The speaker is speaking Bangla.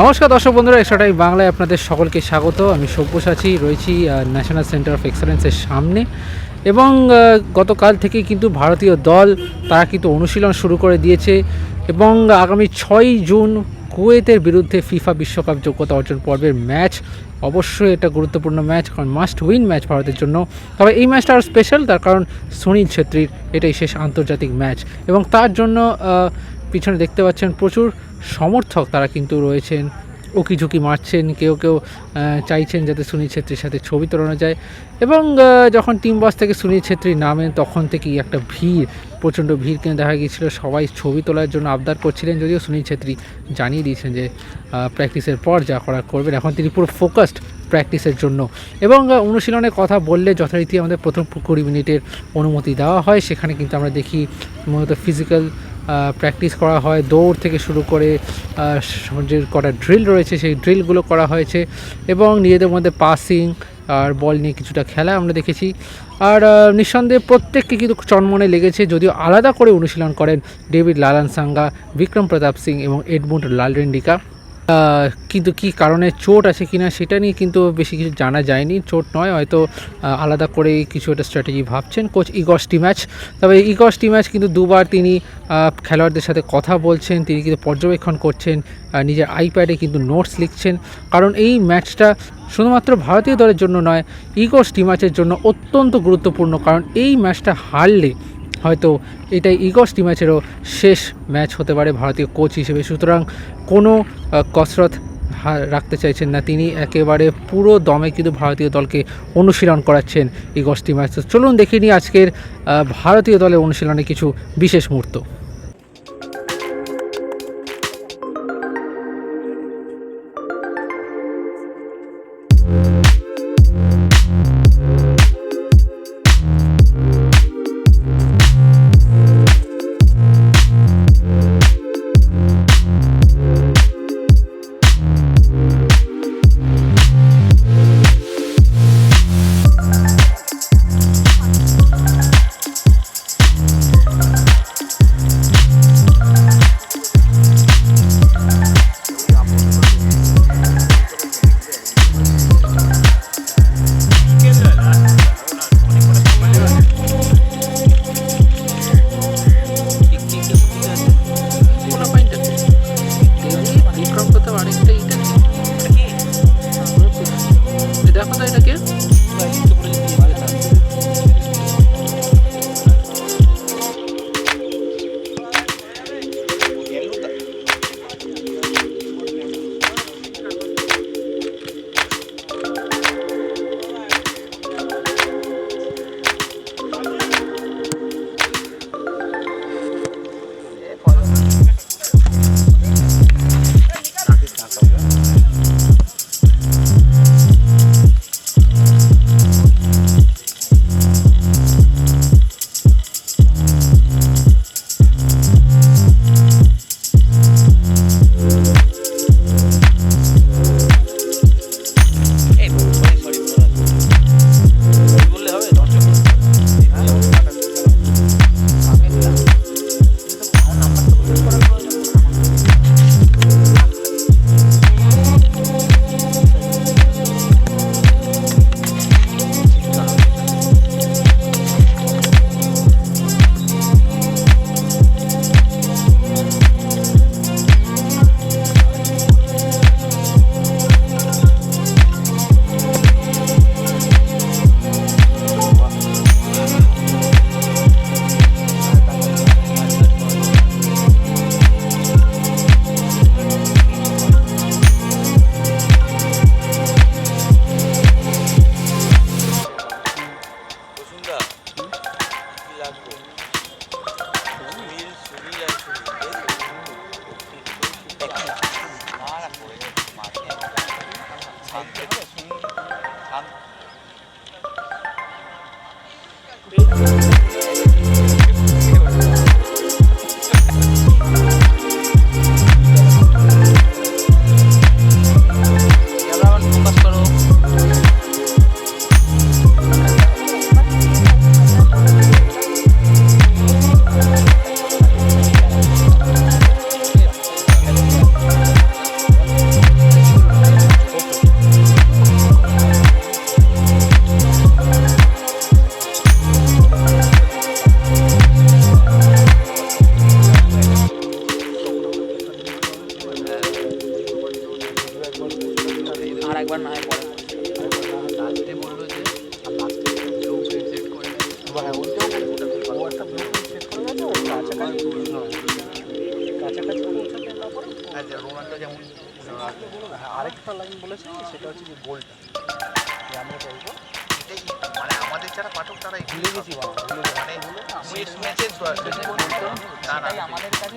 নমস্কার দর্শক বন্ধুরা এক্সট্রাটাই বাংলায় আপনাদের সকলকে স্বাগত। আমি সব্যসাচী, রয়েছি ন্যাশনাল সেন্টার অফ এক্সেলেন্সের সামনে। এবং গতকাল থেকে কিন্তু ভারতীয় দল, তারা কিন্তু অনুশীলন শুরু করে দিয়েছে। এবং আগামী ছয়ই জুন কুয়েতের বিরুদ্ধে ফিফা বিশ্বকাপ যোগ্যতা অর্জন পর্বের ম্যাচ। অবশ্যই এটা গুরুত্বপূর্ণ ম্যাচ, কারণ মাস্ট উইন ম্যাচ ভারতের জন্য। তবে এই ম্যাচটা আরও স্পেশাল তার কারণ সুনীল ছেত্রীর এটাই শেষ আন্তর্জাতিক ম্যাচ। এবং তার জন্য পিছনে দেখতে পাচ্ছেন প্রচুর সমর্থক তারা কিন্তু রয়েছেন। উকিঝুঁকি মারছেন, কেউ কেউ চাইছেন যাতে সুনীল ছেত্রীর সাথে ছবি তোলানো যায়। এবং যখন টিম বস থেকে সুনীল ছেত্রী নামেন, তখন থেকেই একটা ভিড়, প্রচণ্ড ভিড় কিন্তু দেখা গিয়েছিল। সবাই ছবি তোলার জন্য আবদার করছিলেন, যদিও সুনীল ছেত্রী জানিয়ে দিয়েছেন যে প্র্যাকটিসের পর যা করার করবেন। এখন তিনি পুরো ফোকাসড প্র্যাকটিসের জন্য। এবং অনুশীলনের কথা বললে যথারীতি আমাদের প্রথম কুড়ি মিনিটের অনুমতি দেওয়া হয়। সেখানে কিন্তু আমরা দেখি মূলত ফিজিক্যাল প্র্যাকটিস করা হয়, দৌড় থেকে শুরু করে যে কটা ড্রিল রয়েছে, সেই ড্রিলগুলো করা হয়েছে এবং নিজেদের মধ্যে পাসিং আর বল নিয়ে কিছুটা খেলা আমরা দেখেছি। আর নিঃসন্দেহে প্রত্যেককে কিন্তু চনমনে লেগেছে, যদিও আলাদা করে অনুশীলন করেন ডেভিড লালান সাঙ্গা বিক্রম প্রতাপ সিং এবং এডমুন্ড লালরেন্ডিকা। কিন্তু কি কারণে চোট আছে কিনা সেটা নিয়ে কিন্তু বেশি কিছু জানা যায়নি। চোট নয়, হয়তো আলাদা করে কিছু একটা স্ট্র্যাটেজি ভাবছেন। কোচ ইগস টিম্যাচ তবে ইগস টিম্যাচ কিন্তু দুবার তিনি খেলোয়াড়দের সাথে কথা বলছেন, তিনি কিন্তু পর্যবেক্ষণ করছেন নিজের আইপ্যাডে কিন্তু নোটস লিখছেন। কারণ এই ম্যাচটা শুধুমাত্র ভারতীয় দলের জন্য নয় ইগস টিম্যাচের জন্য অত্যন্ত গুরুত্বপূর্ণ। কারণ এই ম্যাচটা হারলে হয়তো এটাই ইগস টিম্যাচেরও শেষ ম্যাচ হতে পারে ভারতীয় কোচ হিসেবে। সুতরাং কোনো কসরত রাখতে চাইছেন না তিনি। একেবারে পুরো দমে কিন্তু ভারতীয় দলকে অনুশীলন করাচ্ছেন ইগস ম্যাচ তো চলুন দেখিনি আজকের ভারতীয় দলের অনুশীলনে কিছু বিশেষ মুহূর্ত। রোনাল্ডো যেমন হ্যাঁ আরেকটা লাইন বলেছে সেটা হচ্ছে যে গোলটা। আমরা চাইব মানে আমাদের যারা পাঠক তারা ভুলে গেছি বাবা ভুলে গেছি। মানে শেষ ম্যাচের না। না আমাদের কাছে